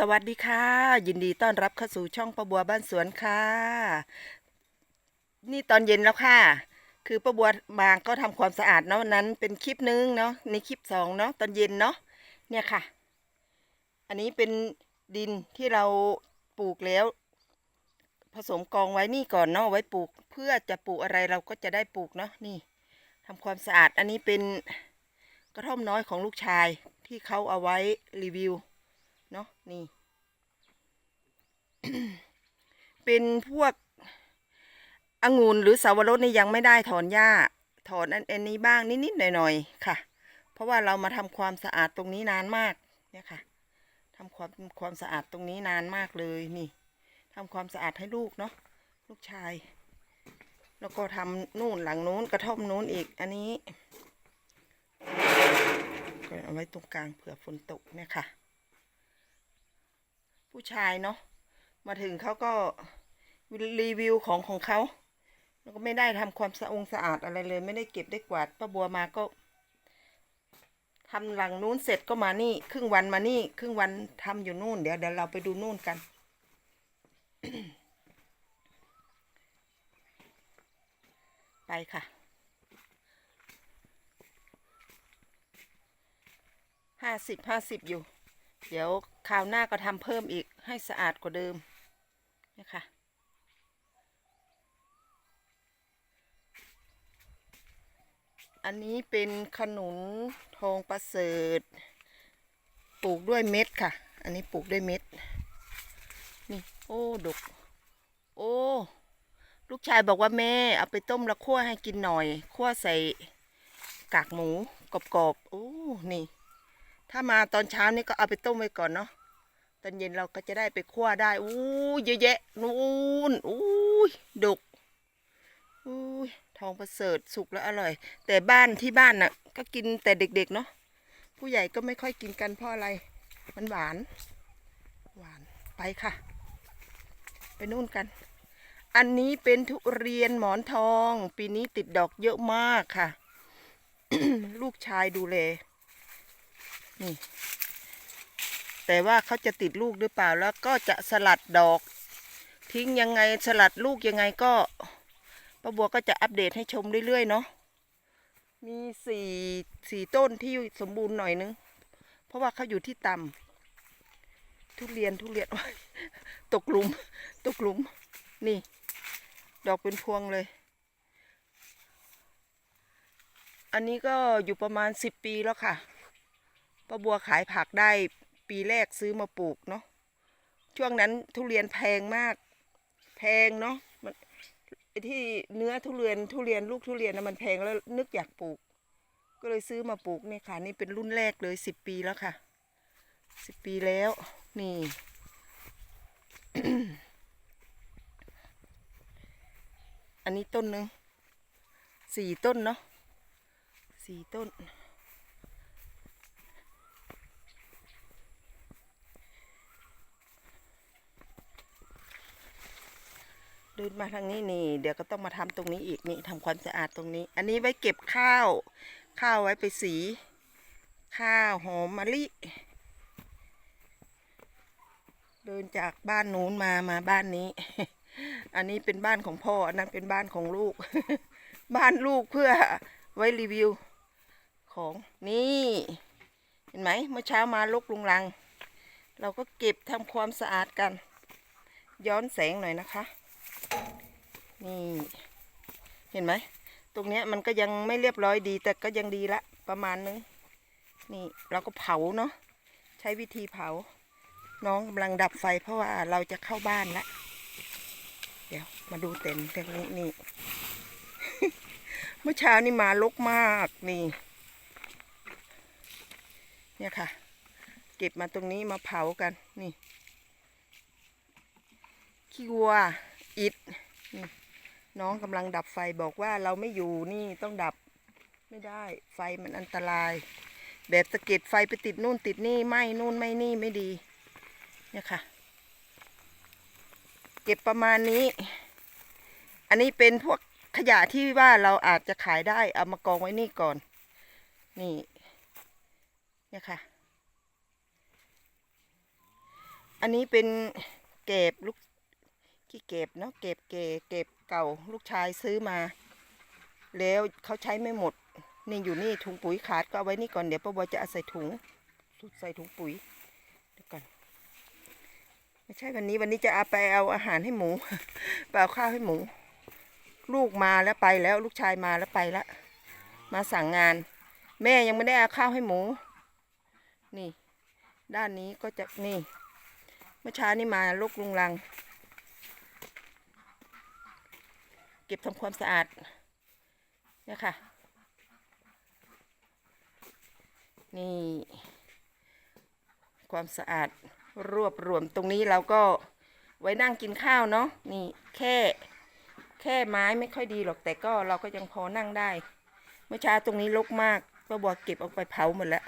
สวัสดีค่ะ ยินดีต้อนรับเข้าสู่ช่องประบัวบ้านสวนค่ะ นี่ตอนเย็นแล้วค่ะ คือประบัวบางก็ทำความสะอาดเนาะวันนั้นเป็นคลิปนึงเนาะในคลิปสองเนาะตอนเย็นเนาะเนี่ยค่ะ อันนี้เป็นดินที่เราปลูกแล้ว ผสมกองไว้นี่ก่อนเนาะไว้ปลูกเพื่อจะปลูกอะไรเราก็จะได้ปลูกเนาะนี่ทำความสะอาดอันนี้เป็นกระท่อมน้อยของลูกชายที่เขาเอาไว้รีวิว เนาะนี่ เป็นพวกองุ่นหรือสาวรสนี่ยังไม่ได้ถอนหญ้า ถอนอันอันนี้บ้างนิดๆหน่อยๆค่ะ เพราะว่าเรามาทำความสะอาดตรงนี้นานมากเนี่ยค่ะทำความความสะอาดตรงนี้นานมากเลยนี่ทำความสะอาดให้ลูกเนาะลูกชาย แล้วก็ทำนู่นหลังนู้นกระท่อมนู้นอีกอันนี้ก็เอาไว้ตรงกลางเผื่อฝนตกเนี่ยค่ะ ชายเนาะมาถึงเขาก็รีวิวของของเขาแล้วก็ไม่ได้ทำความสะองสะอาดอะไรเลย ไม่ได้เก็บได้กวาดป้าบัวมาก็ทำหลังนู้นเสร็จก็มานี่ ครึ่งวันมานี่ ครึ่งวันทำอยู่นู่น เดี๋ยวเดี๋ยวเราไปดูนู่นกัน ไปค่ะ ห้าสิบห้าสิบอยู่ เดี๋ยวคราวหน้าก็ทำเพิ่มอีกให้สะอาดกว่าเดิมนี่ค่ะอันนี้เป็นขนุนทองประเสริฐ ปลูกด้วยเม็ดค่ะ อันนี้ปลูกด้วยเม็ด นี่ โอ้ดก โอ้ ลูกชายบอกว่าแม่ เอาไปต้มแล้วคั่วให้กินหน่อยคั่วใส่กากหมูกรอบๆ โอ้ นี่ ถ้ามาตอนเช้านี่ก็เอาไปต้มไว้ก่อนเนาะตอนเย็นเราก็จะได้ไปคั่วได้อู้เยอะแยะนู่นอู้ยดกอู้ยทองประเสริฐสุกแล้วอร่อย แต่บ้านที่บ้านน่ะ ก็กินแต่เด็กๆเนาะผู้ใหญ่ก็ไม่ค่อยกินกันเพราะอะไร มันหวาน หวานไปค่ะ ไปนู่นกัน อันนี้เป็นทุเรียนหมอนทอง ปีนี้ติดดอกเยอะมากค่ะ ลูกชายดูแล นี่ แต่ว่าเขาจะติดลูกหรือเปล่าแล้วก็จะสลัดดอก ทิ้งยังไงสลัดลูกยังไงก็ป้าบัวก็จะอัปเดตให้ชมเรื่อยๆเนาะมีสี่สี่ต้นที่สมบูรณ์หน่อยนึง เพราะว่าเขาอยู่ที่ต่ำทุเรียนทุเรียนตกหลุม ตกหลุม นี่ ดอกเป็นพวงเลย อันนี้ก็อยู่ประมาณสิบปีแล้วค่ะ ป้าบัวขายผักได้ปีแรกซื้อมาปลูกเนาะช่วงนั้นทุเรียนแพงมาก แพงเนาะมันไอที่เนื้อทุเรียนทุเรียนลูกทุเรียนนะมันแพงแล้วนึกอยากปลูก ก็เลยซื้อมาปลูกเนี่ยค่ะนี่เป็นรุ่นแรกเลยสิบปีแล้วค่ะสิบปีแล้ว นี่ อันนี้ต้นหนึ่งสี่ต้นเนาะสี่ต้น นมาทางนี้นี่ เดี๋ยวก็ต้องมาทำตรงนี้อีกนี่ทำความสะอาดตรงนี้ อันนี้ไว้เก็บข้าว ข้าวไว้ไปสี ข้าวหอมมะลิเดินจากบ้านนู้นมามาบ้านนี้ อันนี้เป็นบ้านของพ่อ อันนั้นเป็นบ้านของลูก บ้านลูกเพื่อไว้รีวิว ของนี่ เห็นไหมเมื่อเช้ามาลกลุงลัง เราก็เก็บทำความสะอาดกัน ย้อนแสงหน่อยนะคะ นี่เห็นไหม ตรงเนี้ยมันก็ยังไม่เรียบร้อยดี แต่ก็ยังดีละประมาณนึง นี่เราก็เผาเนาะใช้วิธีเผา น้องกำลังดับไฟเพราะว่าเราจะเข้าบ้านละเดี๋ยวมาดูเต็นท์กันนี้นี่ เมื่อเช้านี่มาลกมากนี่ เนี่ยค่ะ เก็บมาตรงนี้มาเผากันนี่ขี้วัว อิดน้องกำลังดับไฟบอกว่าเราไม่อยู่นี่ต้องดับไม่ได้ ไฟมันอันตราย แบบสะเก็ดไฟไปติดนู่นติดนี่ไหมนู่นไม่นี่ไม่ดีเนี่ยค่ะ เก็บประมาณนี้ อันนี้เป็นพวกขยะที่ว่าเราอาจจะขายได้ เอามากองไว้นี่ก่อน นี่เนี่ยค่ะ อันนี้เป็นเก็บลูก ขี้เก็บเนาะเก็บเก็บเก็บเก่าลูกชายซื้อมา แล้วเขาใช้ไม่หมด นี่อยู่นี่ถุงปุ๋ยขาดก็เอาไว้นี่ก่อนเดี๋ยวป้าบัวจะเอาใส่ถุงสุดใส่ถุงปุ๋ยเดี๋ยวก่อนไม่ใช่วันนี้วันนี้จะเอาไปเอาอาหารให้หมูไปเอาข้าวให้หมู ลูกมาแล้วไปแล้วลูกชายมาแล้วไปแล้วมาสั่งงาน แม่ยังไม่ได้เอาข้าวให้หมู นี่ ด้านนี้ก็จะนี่เมื่อเช้านี่มาลูกลุงลัง เก็บทำความสะอาดเนี่ยค่ะ นี่ ความสะอาดรวบรวมตรงนี้เราก็ไว้นั่งกินข้าวเนาะนี่แค่แค่ไม้ไม่ค่อยดีหรอกแต่ก็เราก็ยังพอนั่งได้ เมื่อเช้าตรงนี้รกมากป้าบัวเก็บออกไปเผาหมดแล้ว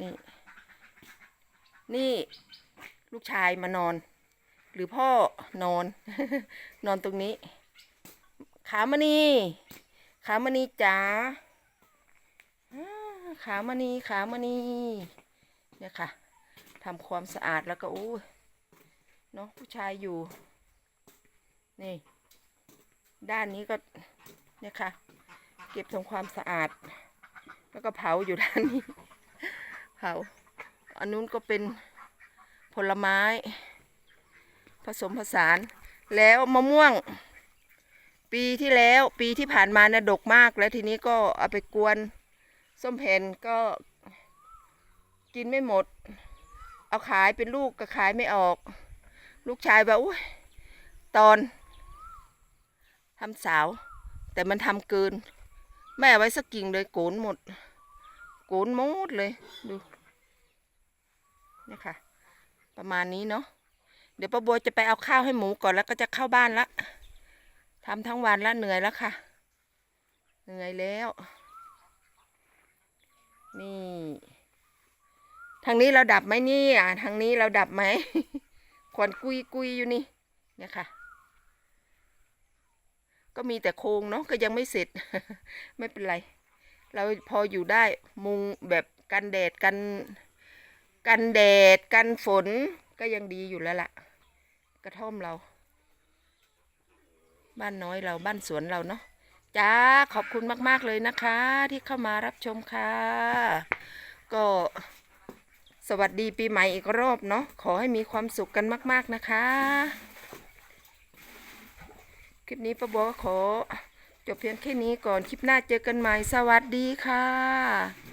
นี่ นี่ลูกชายมานอน หรือพ่อนอน นอนตรงนี้ ขามณี ขามณีจ๋าอ่าขามณีขามณีเนี่ยค่ะทำความสะอาดแล้วก็อู้เนาะผู้ชายอยู่ นี่ ด้านนี้ก็เนี่ยค่ะ เก็บทำความสะอาด แล้วก็เผาอยู่ด้านนี้ เผา อันนู้นก็เป็นผลไม้ ผสมผสานแล้วมะม่วง ปีที่แล้วปีที่ผ่านมานะดกมากแล้วทีนี้ก็เอาไปกวนส้มแผ่นก็กินไม่หมด เอาขายเป็นลูกก็ขายไม่ออก ลูกชายว่าอุ้ยตอนทำสาว แต่มันทำเกิน ไม่เอาไว้สักกิ่งเลยโกนหมด โกนหมดเลยดูนี่ค่ะ ประมาณนี้เนาะเดี๋ยวป้าบัวจะไปเอาข้าวให้หมูก่อนแล้วก็จะเข้าบ้านละ ทำทั้งวันแล้วเหนื่อยแล้วค่ะ เหนื่อยแล้ว นี่ ทางนี้เราดับไหมนี่อะทางนี้เราดับไหมควันกุยกุยอยู่นี่ เนี่ยค่ะ ก็มีแต่โครงเนาะก็ยังไม่เสร็จ ไม่เป็นไร เราพออยู่ได้มุงแบบกันแดดกันกันแดดกันฝนก็ยังดีอยู่แล้วล่ะ กระท่อมเรา บ้านน้อยเราบ้านสวนเราเนาะจ้าขอบคุณมาก ๆ เลยนะคะ ที่เข้ามารับชมค่ะ ก็สวัสดีปีใหม่อีกรอบเนาะขอให้มีความสุขกันมาก ๆ นะคะ คลิปนี้ป้าบัวขอ จบเพียงแค่นี้ก่อนคลิปหน้าเจอกันใหม่สวัสดีค่ะ